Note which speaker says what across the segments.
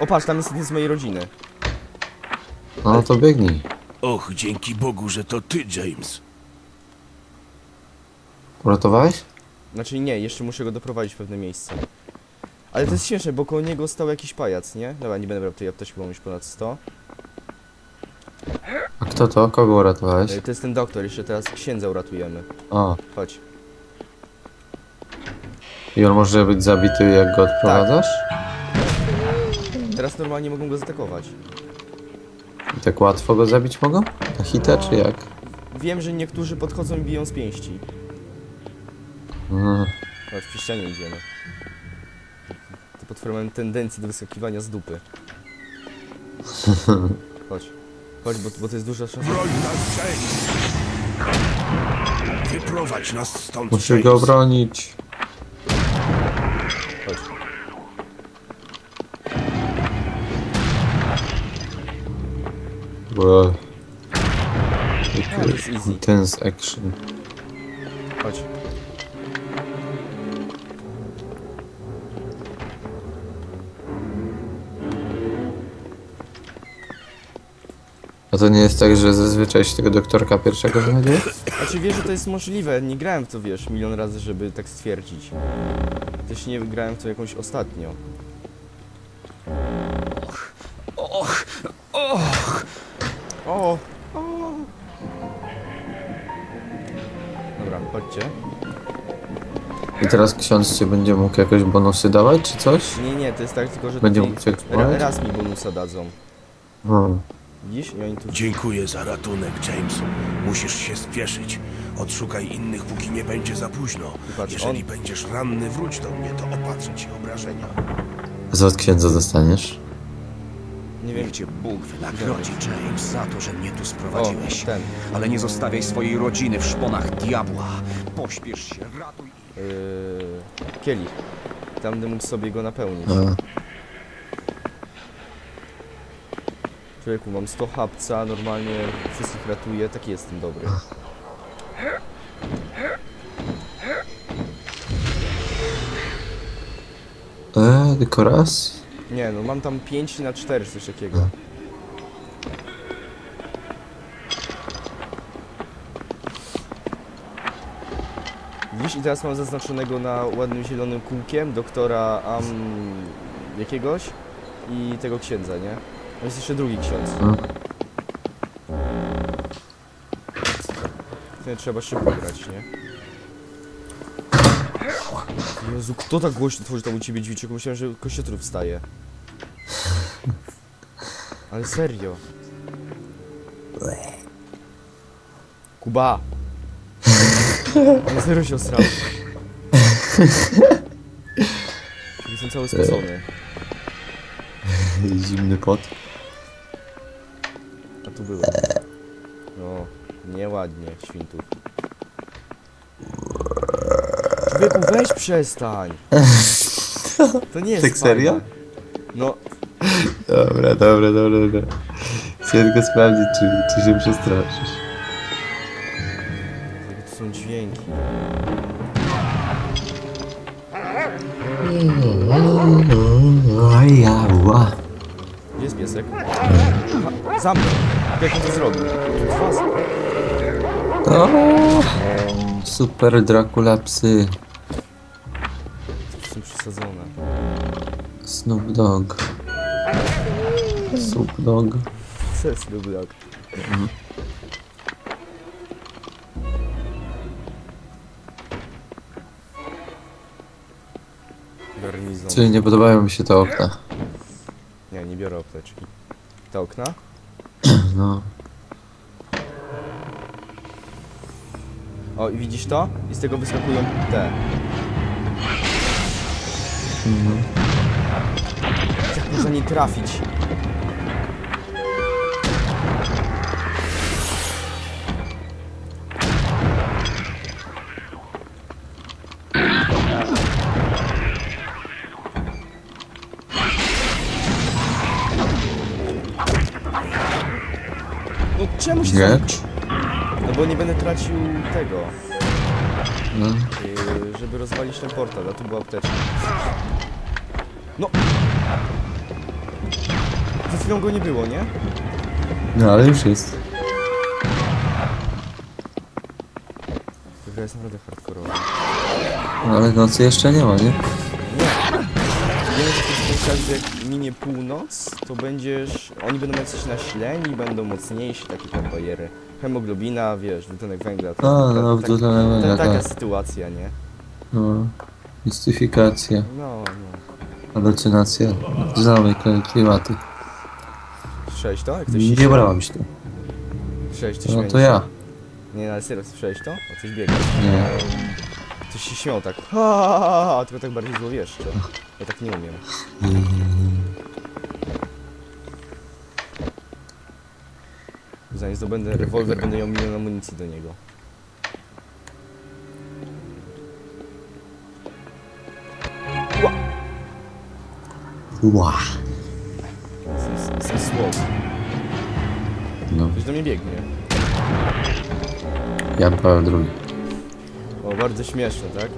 Speaker 1: O patrz, tam jest jeden z mojej rodziny.
Speaker 2: No to biegnij.
Speaker 3: Och, dzięki Bogu, że to ty, James.
Speaker 2: Uratowałeś?
Speaker 1: Znaczy nie, jeszcze muszę go doprowadzić w pewne miejsce. Ale to jest śmieszne, bo koło niego stał jakiś pajac, nie? Dobra, nie będę brał tej apteczki, bo mam już ponad 100.
Speaker 2: A kto to? Kogo uratowałeś?
Speaker 1: E, To jest ten doktor, jeszcze teraz księdza uratujemy.
Speaker 2: O,
Speaker 1: Chodź.
Speaker 2: i on może być zabity jak go odprowadzasz?
Speaker 1: Teraz normalnie mogą go zaatakować.
Speaker 2: I tak łatwo go zabić mogą? Na hita czy jak?
Speaker 1: Wiem, że niektórzy podchodzą i biją z pięści.
Speaker 2: Mm.
Speaker 1: Chodź, przy ścianie idziemy. To potwory mają tendencję do wyskakiwania z dupy. Chodź. Chodź, bo, bo to jest duża szansa.
Speaker 3: Broń nas! Wyprowadź nas stąd,
Speaker 2: Muszę
Speaker 3: James.
Speaker 2: go obronić.
Speaker 1: Jest easy.
Speaker 2: Intense action.
Speaker 1: Chodź.
Speaker 2: A to nie jest tak, że zazwyczaj się tego doktorka pierwszego znajduje?
Speaker 1: Znaczy wiesz, że to jest możliwe, nie grałem w to, wiesz, milion razy, żeby tak stwierdzić. Też nie grałem w to jakąś ostatnio.
Speaker 3: Och, och!
Speaker 1: O! o. Dobra, chodźcie.
Speaker 2: I teraz ksiądz ci będzie mógł jakoś bonusy dawać, czy coś?
Speaker 1: Nie, nie, to jest tak tylko, że
Speaker 2: Będzie
Speaker 1: tutaj
Speaker 2: mógł cię
Speaker 1: ra, raz mi bonusa dadzą.
Speaker 2: No.
Speaker 1: Widzisz? I oni tu...
Speaker 3: Dziękuję za ratunek, James. Musisz się spieszyć. Odszukaj innych, póki nie będzie za późno.
Speaker 1: Patrz,
Speaker 3: Jeżeli
Speaker 1: on-
Speaker 3: będziesz ranny, wróć do mnie, to opatrzę ci obrażenia.
Speaker 2: Co od księdza dostaniesz?
Speaker 1: Nie wiem,
Speaker 4: Niech cię Bóg wynagrodzi, James, za to, że mnie tu
Speaker 1: o,
Speaker 4: sprowadziłeś.
Speaker 1: ten.
Speaker 4: Ale nie zostawiaj swojej rodziny w szponach diabła. Pośpiesz się, ratuj ich.
Speaker 1: Yy, kielich. Tam będę mógł sobie go napełnić.
Speaker 2: A,
Speaker 1: Człowieku, mam 100 hapca, normalnie wszystkich ratuję, taki jestem dobry.
Speaker 2: e, tylko raz?
Speaker 1: Nie, no mam tam 5 na 4, coś takiego. Widzisz, i teraz mam zaznaczonego na ładnym zielonym kółkiem doktora Am... jakiegoś i tego księdza, nie? No jest jeszcze drugi ksiądz.
Speaker 2: No.
Speaker 1: Nie, trzeba szybko grać, nie? Jezu, kto tak głośno tworzy tam u ciebie dźwięk? Myślałem, że kościotrup wstaje. Ale serio. Kuba! Na serio się osrał. Jestem cały spocony.
Speaker 2: Zimny pot.
Speaker 1: A tu byłem. No, nieładnie, świntów. Człowieku, weź przestań! To nie jest
Speaker 2: Tak serio?
Speaker 1: fajne. No,
Speaker 2: Dobra, dobra, dobra, dobra. Chciałem tylko sprawdzić, czy, czy się przestraszysz.
Speaker 1: jakie to są dźwięki.
Speaker 2: Ojała.
Speaker 1: Gdzie jest piesek? Aha, za mną! Jak on to zrobił? Was.
Speaker 2: O, super Dracula psy.
Speaker 1: Są przesadzone.
Speaker 2: Snoop Dogg. Snoop Dogg.
Speaker 1: Sens był tak. Garnizon.
Speaker 2: Czyli nie podobają mi się te okna.
Speaker 1: Nie, nie biorę apteczki. Te okna?
Speaker 2: No.
Speaker 1: O, i widzisz to? I z tego wyskakują te. Jak można nie trafić? No się
Speaker 2: Nie?
Speaker 1: zamk- No bo nie będę tracił tego,
Speaker 2: no.
Speaker 1: yy, żeby rozwalić ten portal, a tu była apteczka. No! Przed chwilą go nie było, nie?
Speaker 2: No ale już jest.
Speaker 1: Ta gra jest naprawdę hardkorowa.
Speaker 2: No, ale nocy jeszcze nie ma, nie?
Speaker 1: Nie. To że jak minie północ, to będziesz... Oni będą jacyś naśleni, będą mocniejsi, takie tam bariery. Hemoglobina, wiesz, dwutlenek węgla. to-
Speaker 2: A, no,
Speaker 1: tak-
Speaker 2: dwutlenek
Speaker 1: ta-
Speaker 2: węgla,
Speaker 1: Taka
Speaker 2: tak.
Speaker 1: sytuacja, nie?
Speaker 2: No. Mistyfikacja,
Speaker 1: No, no.
Speaker 2: halucynacja. Znamy kli- klimaty.
Speaker 1: Sześć to? Jak ktoś się
Speaker 2: Nie
Speaker 1: śmieje?
Speaker 2: brałem się.
Speaker 1: Sześć, to
Speaker 2: No
Speaker 1: śmiejesz
Speaker 2: to
Speaker 1: się?
Speaker 2: ja.
Speaker 1: Nie, no, ale serio, słyszałeś to? O, coś biega.
Speaker 2: Nie.
Speaker 1: Ktoś się śmiał tak. Ha, ha, ha, ha, tylko tak bardziej złowieszcze. Ja tak nie umiem. Zanim zdobędę rewolwer, będę miał milion amunicji do niego.
Speaker 2: Ła.
Speaker 1: Jestem słowy.
Speaker 2: No,
Speaker 1: Ktoś do mnie biegnie.
Speaker 2: ja brałem drugi.
Speaker 1: O, bardzo śmieszne, tak?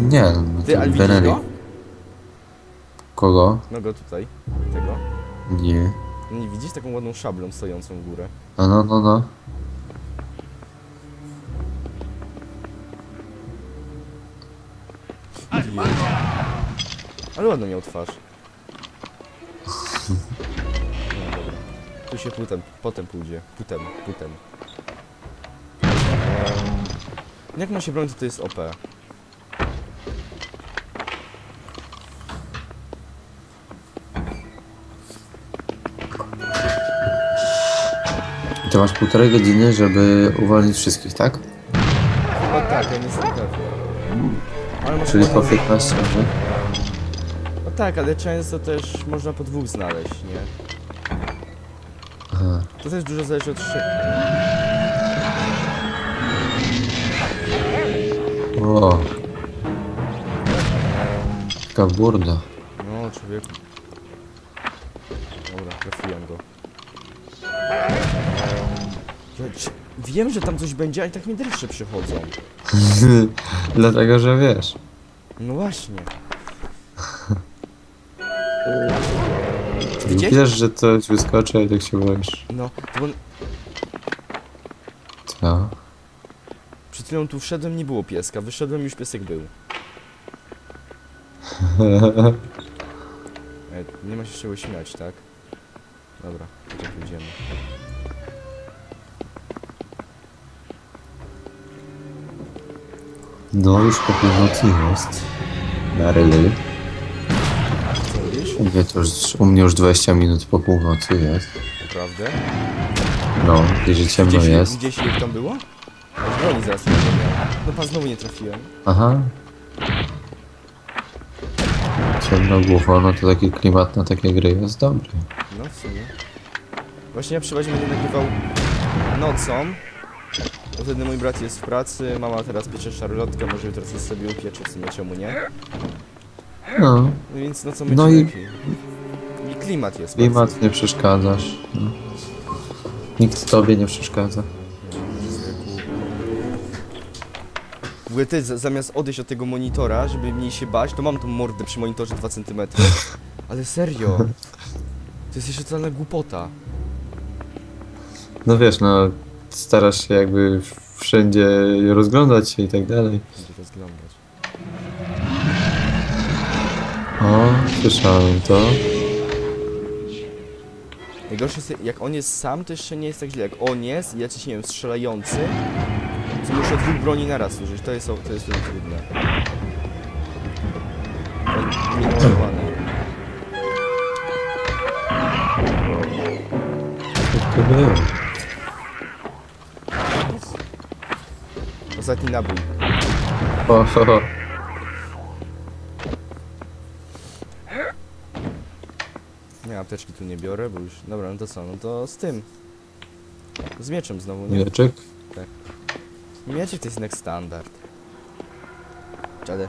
Speaker 2: Nie, no
Speaker 1: Ty,
Speaker 2: to
Speaker 1: ale widzisz
Speaker 2: Benelli.
Speaker 1: go?
Speaker 2: Kogo?
Speaker 1: No go tutaj. Tego.
Speaker 2: Nie.
Speaker 1: Nie widzisz taką ładną szablą stojącą w górę?
Speaker 2: No, no, no, no.
Speaker 1: Ale ładno miał twarz. No dobra. Tu się potem, potem pójdzie. Potem, potem. Jak ma się broń, to to jest OP.
Speaker 2: To masz półtorej godziny, żeby uwolnić wszystkich, tak?
Speaker 1: Chyba tak, ja nie. Ale
Speaker 2: Czyli po
Speaker 1: ładną-
Speaker 2: 15 minut.
Speaker 1: No tak, ale często też można po dwóch znaleźć, nie?
Speaker 2: Aha.
Speaker 1: To też dużo zależy od szy...
Speaker 2: O. Taka burda.
Speaker 1: No, człowieku. Dobra, trafiłem go. Wiem, że tam coś będzie, ale tak mi dreszcze przychodzą.
Speaker 2: Dlatego, że wiesz.
Speaker 1: No właśnie. Widziałeś?
Speaker 2: Wiesz, że coś wyskoczy, a tak się boisz.
Speaker 1: No, to bo
Speaker 2: Co?
Speaker 1: przed chwilą tu wszedłem, nie było pieska. Wyszedłem, już piesek był. Ej, nie ma się czego śmiać, tak? Dobra, to pójdziemy.
Speaker 2: No już po północy jest. Na ryly.
Speaker 1: Co robisz?
Speaker 2: U mnie, to już, u mnie już 20 minut po północy jest.
Speaker 1: Naprawdę?
Speaker 2: No, gdzie ciemno
Speaker 1: Gdzieś,
Speaker 2: jest.
Speaker 1: gdzieś ich tam było? Broni zaraz nie. No pan znowu nie trafiłem.
Speaker 2: Aha. Ciemno, głucho, no to taki klimat na takie gry jest dobry.
Speaker 1: No w sumie. Właśnie ja przeważnie będę nagrywał nocą. Bo wtedy mój brat jest w pracy, mama teraz piecze szarlotkę, może jutro coś sobie upiecze, w sumie czemu nie?
Speaker 2: No,
Speaker 1: No więc nocą będzie
Speaker 2: No i-
Speaker 1: lepiej. I klimat jest.
Speaker 2: klimat nie przeszkadzasz. No. Nikt tobie nie przeszkadza.
Speaker 1: Ogóle ty za- zamiast odejść od tego monitora, żeby mniej się bać, to mam tą mordę przy monitorze 2 cm. Ale serio. To jest jeszcze totalna głupota.
Speaker 2: No wiesz, no starasz się jakby wszędzie rozglądać się i tak dalej.
Speaker 1: Będzie rozglądać.
Speaker 2: O, słyszałem to.
Speaker 1: Najgorsze jest, jak on jest sam, to jeszcze nie jest tak źle. Jak on jest i jakiś, nie wiem, strzelający, muszę dwóch broni naraz użyć. To jest, to jest trudne.
Speaker 2: Było?
Speaker 1: Ostatni nabój.
Speaker 2: O, ho, ho.
Speaker 1: Nie, apteczki tu nie biorę, bo już... Dobra, no to co? No to z tym. Z mieczem znowu, nie?
Speaker 2: Mieczek?
Speaker 1: Mieczek to jest jednak standard. Ale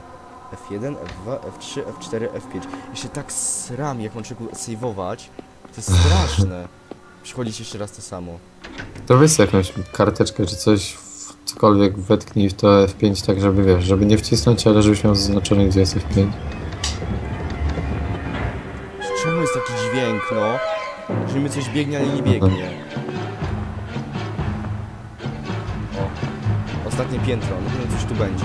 Speaker 1: F1, F2, F3, F4, F5. Jeszcze tak sram, jak mam człowieku saveować. To jest straszne. Przychodzić jeszcze raz to samo.
Speaker 2: To weź sobie jakąś karteczkę czy coś, w cokolwiek wetknij w to F5 tak, żeby wiesz, żeby nie wcisnąć, ale żebyś miał zaznaczone gdzie jest F5.
Speaker 1: czemu jest taki dźwięk, no? Że mi coś biegnie, ale nie biegnie. Ostatnie piętro, na pewno coś tu będzie.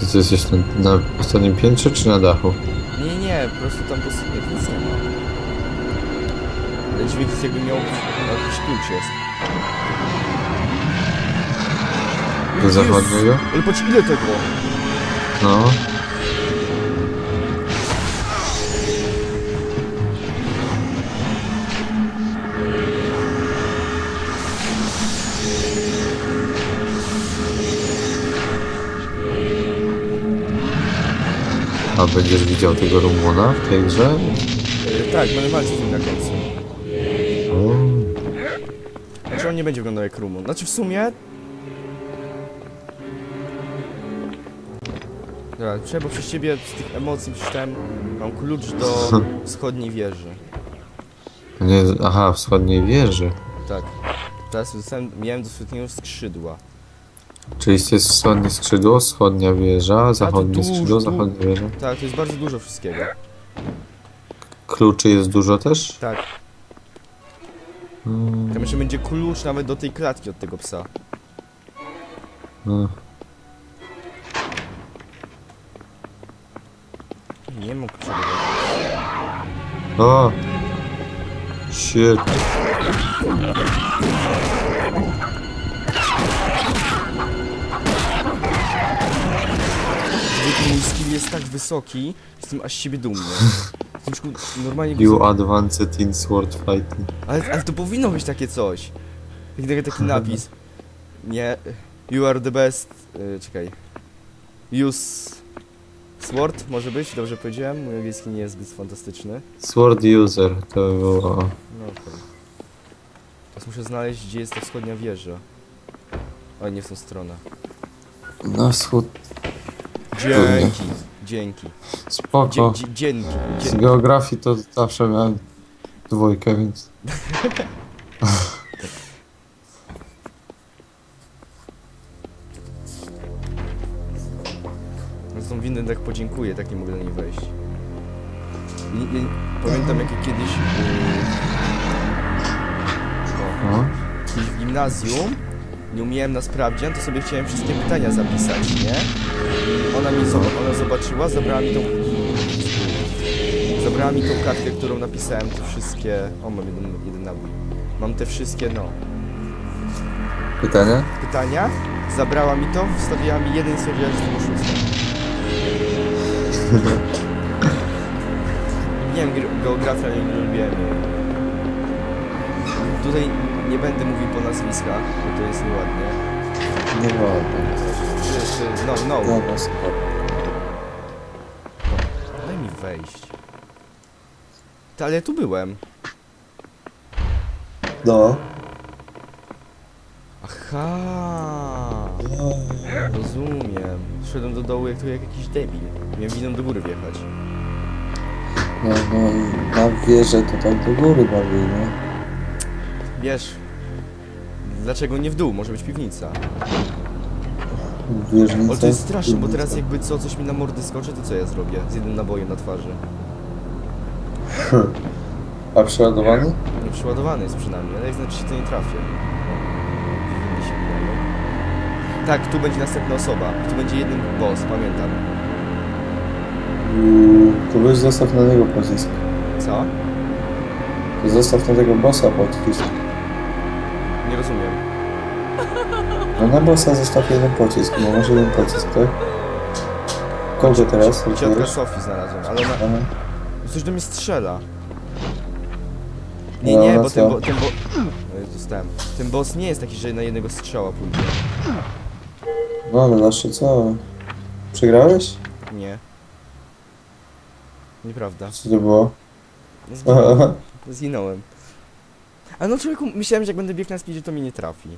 Speaker 2: To ty jesteś na, na ostatnim piętrze czy na dachu?
Speaker 1: Nie, nie, po prostu tam po prostu nie, nic nie ma. Ale dźwięk jest jakby miał jakiś klucz jest.
Speaker 2: Do zachodniego?
Speaker 1: Ale patrz ile tego!
Speaker 2: No. Będziesz widział tego Rumuna w tej grze?
Speaker 1: Tak, będę walczyć z nim na końcu.
Speaker 2: O,
Speaker 1: Znaczy on nie będzie wyglądał jak Rumun. Znaczy w sumie... Dobra, trzeba, bo przez ciebie z tych emocji przeczytałem, mam klucz do wschodniej wieży.
Speaker 2: nie, aha, wschodniej wieży.
Speaker 1: Tak. Teraz dostałem, miałem do wschodniego skrzydła.
Speaker 2: Czyli jest wschodnie skrzydło, wschodnia wieża, zachodnie
Speaker 1: tu-
Speaker 2: skrzydło,
Speaker 1: tu-
Speaker 2: zachodnia wieża.
Speaker 1: Tak, to jest bardzo dużo wszystkiego.
Speaker 2: Kluczy jest dużo też?
Speaker 1: Tak.
Speaker 2: Mm,
Speaker 1: Tam jeszcze będzie klucz nawet do tej klatki od tego psa.
Speaker 2: no.
Speaker 1: Nie do tego.
Speaker 2: O! Shit.
Speaker 1: Jest tak wysoki, jestem aż z siebie dumny. Znaczy, normalnie go
Speaker 2: You
Speaker 1: zob-
Speaker 2: advanced in sword fighting.
Speaker 1: ale, ale to powinno być takie coś. Taki, taki napis. Nie. You are the best. Y, czekaj. Use. Sword może być? Dobrze powiedziałem? Mój angielski nie jest zbyt fantastyczny.
Speaker 2: Sword user to by było.
Speaker 1: No okej. Teraz muszę znaleźć, gdzie jest ta wschodnia wieża. O, nie w tą stronę.
Speaker 2: Na wschód.
Speaker 1: Dzięki. Dzięki.
Speaker 2: Spoko.
Speaker 1: dzie, dzięki.
Speaker 2: Z
Speaker 1: Dzięki.
Speaker 2: geografii to zawsze miałem dwójkę, więc.
Speaker 1: Zresztą winny tak podziękuję, tak nie mogę do niej wejść. Nie, nie, pamiętam jak kiedyś, yy, o,
Speaker 2: No.
Speaker 1: kiedyś w gimnazjum nie umiałem na sprawdzian, to sobie chciałem wszystkie pytania zapisać, nie? Ona mi ona zobaczyła, zabrała mi tą zabrała mi tą kartkę, którą napisałem te wszystkie, o mam jeden, jeden nabój. Mam te wszystkie, no,
Speaker 2: Pytania?
Speaker 1: pytania, zabrała mi to, wstawiła mi jeden że to szóste. Nie wiem, gr- geografia nie lubiłem. Tutaj nie będę mówił po nazwiskach, bo to jest nieładnie.
Speaker 2: Nie wolno.
Speaker 1: Czy, czy, no, no,
Speaker 2: Dobra, spoko.
Speaker 1: daj mi wejść. Ty, ale ja tu byłem.
Speaker 2: No.
Speaker 1: Aha. Rozumiem. Szedłem do dołu jak tu jak jakiś debil. Miałem winą do góry wjechać.
Speaker 5: No, no, na wieżę to tak do góry bardziej, nie?
Speaker 1: Wiesz, dlaczego nie w dół? Może być piwnica.
Speaker 5: Wieżnica.
Speaker 1: Ale to jest straszne, bo teraz jakby co, coś mi na mordę skoczy, to co ja zrobię? Z jednym nabojem na twarzy.
Speaker 5: A przeładowany?
Speaker 1: No przeładowany jest przynajmniej, ale jak znaczy się to nie trafię. Się. Tak, tu będzie następna osoba. Tu będzie jeden boss, pamiętam.
Speaker 5: Uuu, to weź zostaw na niego pocisk.
Speaker 1: Co?
Speaker 5: Zostaw na tego bossa pocisk.
Speaker 1: Nie rozumiem.
Speaker 5: No na bossa zostaw jeden pocisk, bo masz jeden pocisk, tak? Kogo teraz?
Speaker 1: Ciotka
Speaker 5: Rozumiesz?
Speaker 1: Sofii znalazłem, ale ona...
Speaker 5: Aha.
Speaker 1: Coś do mnie strzela. Nie,
Speaker 5: No,
Speaker 1: nie,
Speaker 5: no
Speaker 1: bo
Speaker 5: co?
Speaker 1: ten, bo, ten bo... No dostałem. Ten boss nie jest taki, że na jednego strzała pójdzie.
Speaker 5: No ale zawsze co? Przegrałeś?
Speaker 1: Nie. Nieprawda.
Speaker 5: Co to było?
Speaker 1: Zginąłem. Zginąłem. A no człowieku, myślałem, że jak będę biegł na speedzie, to mnie nie trafi.